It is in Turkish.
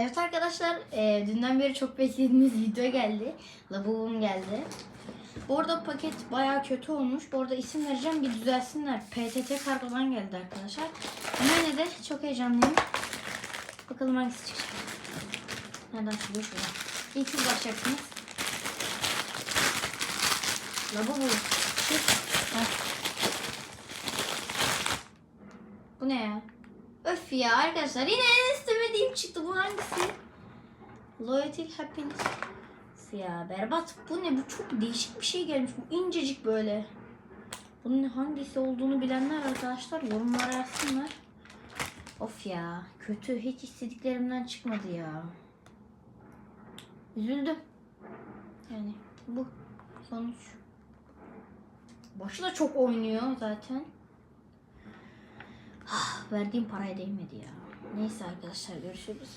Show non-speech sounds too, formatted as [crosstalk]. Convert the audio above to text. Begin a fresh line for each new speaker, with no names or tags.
Evet arkadaşlar, e, dünden beri çok beklediğiniz [laughs] video geldi. Lavabom geldi. Bu arada paket bayağı kötü olmuş. Bu arada isim vereceğim bir düzelsinler. PTT kargodan geldi arkadaşlar. Ama yine de çok heyecanlıyım. Bakalım hangisi çıkacak. Nereden çıkıyor şuradan. İlk siz. Çık. Heh. Bu ne ya? Öf ya arkadaşlar yine en istemediğim çıktı. Bu hangisi? Loyalty Happiness. Ya berbat. Bu ne? Bu çok değişik bir şey gelmiş. Bu incecik böyle. Bunun hangisi olduğunu bilenler arkadaşlar yorumlara yazsınlar. Of ya. Kötü. Hiç istediklerimden çıkmadı ya. Üzüldüm. Yani bu sonuç. Başı da çok oynuyor zaten. Ah, verdiğim paraya değmedi ya. Neyse arkadaşlar görüşürüz.